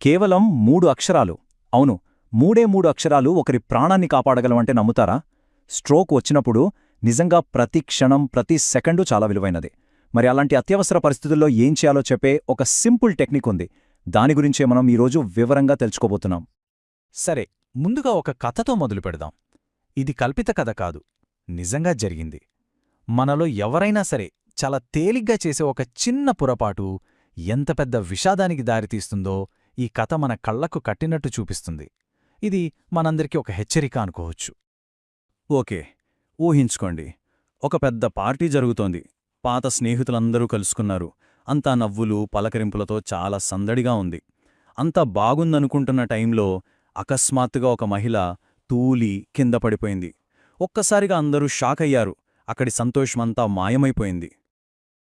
కేవలం మూడు అక్షరాలు. అవును మూడే మూడు అక్షరాలు ఒకరి ప్రాణాన్ని కాపాడగలవంటే నమ్ముతారా? స్ట్రోక్ వచ్చినప్పుడు నిజంగా ప్రతి క్షణం ప్రతి సెకండు చాలా విలువైనది. మరి అలాంటి అత్యవసర పరిస్థితుల్లో ఏం చేయాలో చెప్పే ఒక సింపుల్ టెక్నిక్ ఉంది. దాని గురించే మనం ఈరోజు వివరంగా తెలుసుకోబోతున్నాం. సరే ముందుగా ఒక కథతో మొదలు పెడదాం. ఇది కల్పిత కథ కాదు నిజంగా జరిగింది. మనలో ఎవరైనా సరే చాలా తేలిగ్గా చేసే ఒక చిన్న పొరపాటు ఎంత పెద్ద విషాదానికి దారితీస్తుందో ఈ కథ మన కళ్ళకు కట్టినట్టు చూపిస్తుంది. ఇది మనందరికీ ఒక హెచ్చరిక అనుకోవచ్చు. ఓకే ఊహించుకోండి. ఒక పెద్ద పార్టీ జరుగుతోంది. పాత స్నేహితులందరూ కలుసుకున్నారు. అంతా నవ్వులు పలకరింపులతో చాలా సందడిగా ఉంది. అంతా బాగుందనుకుంటున్న టైంలో అకస్మాత్తుగా ఒక మహిళ తూలి కింద పడిపోయింది. ఒక్కసారిగా అందరూ షాక్ అయ్యారు. అక్కడి సంతోషమంతా మాయమైపోయింది.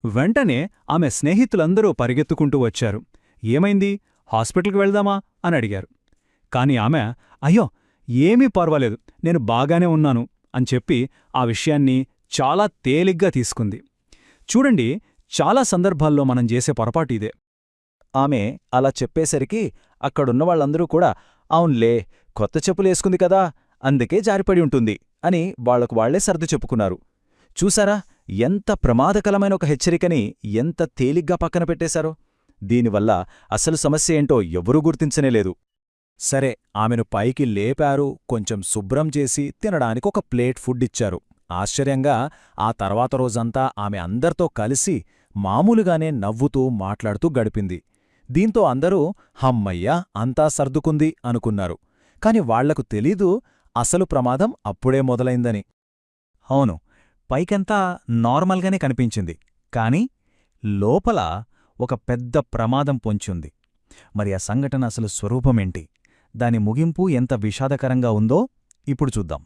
వెంటనే ఆమె స్నేహితులందరూ పరిగెత్తుకుంటూ వచ్చారు. ఏమైంది? హాస్పిటల్కి వెళ్దామా అని అడిగారు. కాని ఆమె అయ్యో ఏమీ పర్వాలేదు నేను బాగానే ఉన్నాను అని చెప్పి ఆ విషయాన్ని చాలా తేలిగ్గా తీసుకుంది. చూడండి చాలా సందర్భాల్లో మనం చేసే పొరపాటు ఇదే. ఆమె అలా చెప్పేసరికి అక్కడున్న వాళ్ళందరూ కూడా అవున్లే కొత్త చెప్పులేసుకుంది కదా అందుకే జారిపడి ఉంటుంది అని వాళ్ళకు వాళ్ళే సర్దు చెప్పుకున్నారు. చూసారా ఎంత ప్రమాదకరమైన ఒక హెచ్చరికని ఎంత తేలిగ్గా పక్కన పెట్టేశారో. దీనివల్ల అసలు సమస్య ఏంటో ఎవరూ గుర్తించనేలేదు సరే ఆమెను పైకి లేపారు కొంచెం శుభ్రం చేసి తినడానికి ఒక ప్లేట్ ఫుడ్ ఇచ్చారు. ఆశ్చర్యంగా ఆ తర్వాత రోజంతా ఆమె అందరితో కలిసి మామూలుగానే నవ్వుతూ మాట్లాడుతూ గడిపింది. దీంతో అందరూ హమ్మయ్యా అంతా సర్దుకుంది అనుకున్నారు. కాని వాళ్ళకు తెలీదు అసలు ప్రమాదం అప్పుడే మొదలైందని. అవును పైకంతా నార్మల్గానే కనిపించింది. కాని లోపల ఒక పెద్ద ప్రమాదం పొంచుంది. మరి ఆ సంఘటన అసలు స్వరూపమేంటి? దాని ముగింపు ఎంత విషాదకరంగా ఉందో ఇప్పుడు చూద్దాం.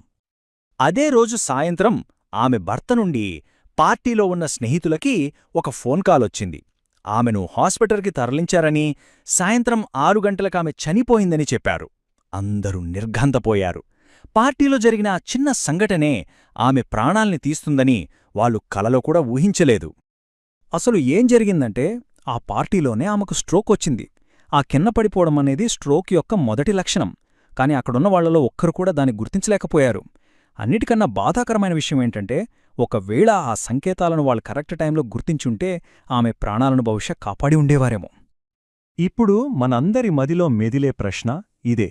అదే రోజు సాయంత్రం ఆమె భర్త నుండి పార్టీలో ఉన్న స్నేహితులకి ఒక ఫోన్ కాలొచ్చింది ఆమెను హాస్పిటల్కి తరలించారని సాయంత్రం ఆరు గంటలకామె చనిపోయిందని చెప్పారు. అందరూ నిర్ఘంతపోయారు. పార్టీలో జరిగిన ఆ చిన్న సంఘటనే ఆమె ప్రాణాల్ని తీస్తుందని వాళ్ళు కలలో కూడా ఊహించలేదు. అసలు ఏం జరిగిందంటే ఆ పార్టీలోనే ఆమెకు స్ట్రోక్ వచ్చింది. ఆ కింద పడిపోవడం అనేది స్ట్రోక్ యొక్క మొదటి లక్షణం. కాని అక్కడున్న వాళ్ళలో ఒక్కరు కూడా దాన్ని గుర్తించలేకపోయారు. అన్నిటికన్నా బాధాకరమైన విషయం ఏంటంటే ఒకవేళ ఆ సంకేతాలను వాళ్ళు కరెక్ట్ టైంలో గుర్తించుంటే ఆమె ప్రాణాలను బహుశా కాపాడి ఉండేవారేమో. ఇప్పుడు మనందరి మదిలో మెదిలే ప్రశ్న ఇదే.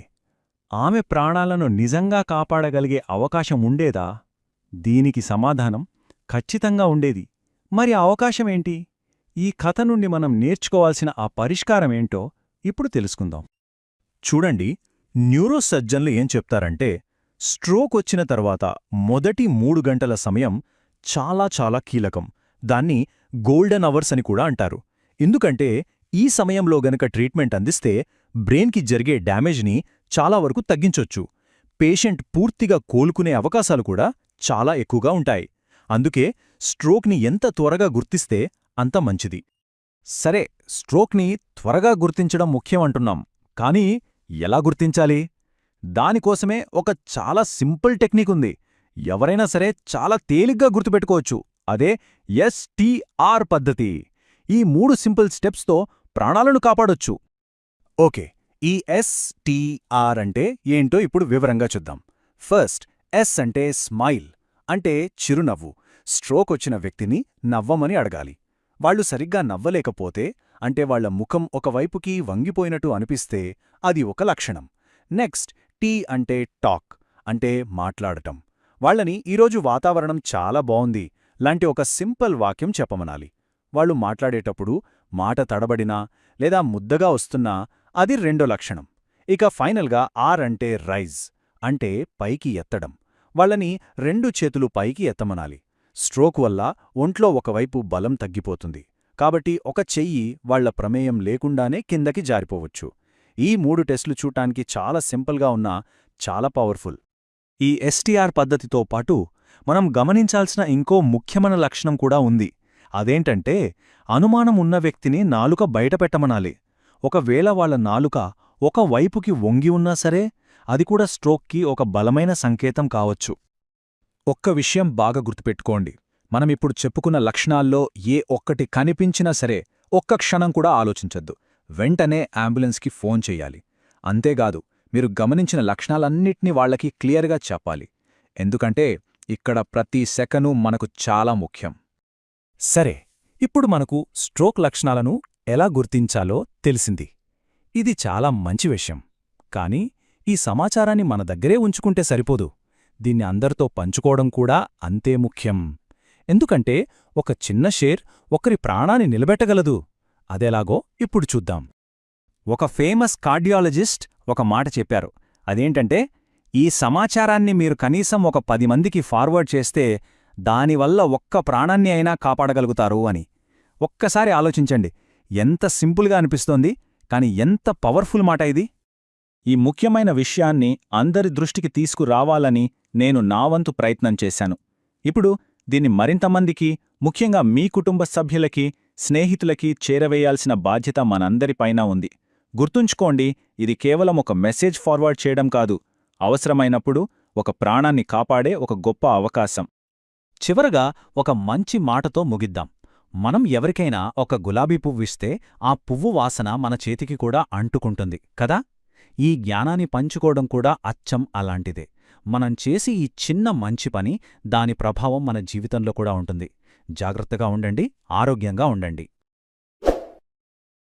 ఆమె ప్రాణాలను నిజంగా కాపాడగలిగే అవకాశం ఉండేదా? దీనికి సమాధానం ఖచ్చితంగా ఉండేది. మరి అవకాశమేంటి ఈ కథ నుండి మనం నేర్చుకోవాల్సిన ఆ పరిష్కారమేంటో ఇప్పుడు తెలుసుకుందాం. చూడండి న్యూరోసర్జన్లు ఏం చెప్తారంటే స్ట్రోక్ వచ్చిన తర్వాత మొదటి మూడు గంటల సమయం చాలా చాలా కీలకం. దాన్ని గోల్డెన్ అవర్స్ అని కూడా అంటారు. ఎందుకంటే ఈ సమయంలో గనక ట్రీట్మెంట్ అందిస్తే బ్రెయిన్కి జరిగే డ్యామేజ్ని చాలా వరకు తగ్గించొచ్చు. పేషెంట్ పూర్తిగా కోలుకునే అవకాశాలు కూడా చాలా ఎక్కువగా ఉంటాయి. అందుకే స్ట్రోక్ని ఎంత త్వరగా గుర్తిస్తే అంత మంచిది. సరే స్ట్రోక్ని త్వరగా గుర్తించడం ముఖ్యమంటున్నాం. కానీ ఎలా గుర్తించాలి? దానికోసమే ఒక చాలా సింపుల్ టెక్నిక్ ఉంది. ఎవరైనా సరే చాలా తేలిగ్గా గుర్తుపెట్టుకోవచ్చు. అదే ఎస్టీఆర్ పద్ధతి. ఈ మూడు సింపుల్ స్టెప్స్తో ప్రాణాలను కాపాడొచ్చు. ఓకే ఈ ఎస్టీఆర్ అంటే ఏంటో ఇప్పుడు వివరంగా చూద్దాం. ఫస్ట్ ఎస్ అంటే స్మైల్ అంటే చిరునవ్వు. స్ట్రోక్ వచ్చిన వ్యక్తిని నవ్వమని అడగాలి. వాళ్ళు సరిగ్గా నవ్వలేకపోతే అంటే వాళ్ళ ముఖం ఒకవైపుకి వంగిపోయినట్టు అనిపిస్తే అది ఒక లక్షణం. నెక్స్ట్ టీ అంటే టాక్ అంటే మాట్లాడటం. వాళ్ళని ఈరోజు వాతావరణం చాలా బావుంది లాంటి ఒక సింపుల్ వాక్యం చెప్పమనాలి. వాళ్ళు మాట్లాడేటప్పుడు మాట తడబడినా లేదా ముద్దగా వస్తున్నా అది రెండో లక్షణం. ఇక ఫైనల్గా ఆర్ అంటే రైజ్ అంటే పైకి ఎత్తడం. వాళ్ళని రెండు చేతులు పైకి ఎత్తమనాలి. స్ట్రోక్ వల్ల ఒంట్లో ఒకవైపు బలం తగ్గిపోతుంది. కాబట్టి ఒక చెయ్యి వాళ్ళ ప్రమేయం లేకుండానే కిందకి జారిపోవచ్చు. ఈ మూడు టెస్టులు చూటానికి చాలా సింపుల్గా ఉన్నా చాలా పవర్ఫుల్. ఈ ఎస్టీఆర్ పద్ధతితో పాటు మనం గమనించాల్సిన ఇంకో ముఖ్యమైన లక్షణం కూడా ఉంది. అదేంటంటే అనుమానం ఉన్న వ్యక్తిని నాలుక బయటపెట్టమనాలి ఒకవేళ వాళ్ళ నాలుక ఒక వైపుకి వంగి ఉన్నా సరే అది కూడా స్ట్రోక్కి ఒక బలమైన సంకేతం కావచ్చు. ఒక్క విషయం బాగా గుర్తుపెట్టుకోండి. మనమిప్పుడు చెప్పుకున్న లక్షణాల్లో ఏ ఒక్కటి కనిపించినా సరే ఒక్క క్షణం కూడా ఆలోచించద్దు. వెంటనే అంబులెన్స్కి ఫోన్ చెయ్యాలి అంతేకాదు మీరు గమనించిన లక్షణాలన్నిటినీ వాళ్ళకి క్లియర్గా చెప్పాలి. ఎందుకంటే ఇక్కడ ప్రతి సెకను మనకు చాలా ముఖ్యం. సరే ఇప్పుడు మనకు స్ట్రోక్ లక్షణాలను ఎలా గుర్తించాలో తెలిసింది. ఇది చాలా మంచి విషయం. కానీ ఈ సమాచారాన్ని మన దగ్గరే ఉంచుకుంటే సరిపోదు. దీన్ని అందరితో పంచుకోవడం కూడా అంతే ముఖ్యం. ఎందుకంటే ఒక చిన్న షేర్ ఒకరి ప్రాణాన్ని నిలబెట్టగలదు. అదేలాగో ఇప్పుడు చూద్దాం. ఒక ఫేమస్ కార్డియాలజిస్ట్ ఒక మాట చెప్పారు. అదేంటంటే ఈ సమాచారాన్ని మీరు కనీసం ఒక పది మందికి ఫార్వర్డ్ చేస్తే దానివల్ల ఒక్క ప్రాణాన్ని అయినా కాపాడగలుగుతారు అని. ఒక్కసారి ఆలోచించండి. ఎంత సింపుల్గా అనిపిస్తోంది కాని ఎంత పవర్ఫుల్ మాట ఇది! ఈ ముఖ్యమైన విషయాన్ని అందరి దృష్టికి తీసుకురావాలని నేను నావంతు ప్రయత్నం చేశాను. ఇప్పుడు దీన్ని మరింతమందికి ముఖ్యంగా మీ కుటుంబ సభ్యులకి స్నేహితులకి చేరవేయాల్సిన బాధ్యత మనందరిపైన ఉంది. గుర్తుంచుకోండి ఇది కేవలం ఒక మెసేజ్ ఫార్వర్డ్ చేయడం కాదు. అవసరమైనప్పుడు ఒక ప్రాణాన్ని కాపాడే ఒక గొప్ప అవకాశం. చివరగా ఒక మంచి మాటతో ముగిద్దాం. మనం ఎవరికైనా ఒక గులాబీ పువ్విస్తే ఆ పువ్వు వాసన మన చేతికి కూడా అంటుకుంటుంది కదా? ఈ జ్ఞానాన్ని పంచుకోవడం కూడా అచ్చం అలాంటిదే. మనం చేసి ఈ చిన్న మంచి పని దాని ప్రభావం మన జీవితంలో కూడా ఉంటుంది. జాగ్రత్తగా ఉండండి ఆరోగ్యంగా ఉండండి.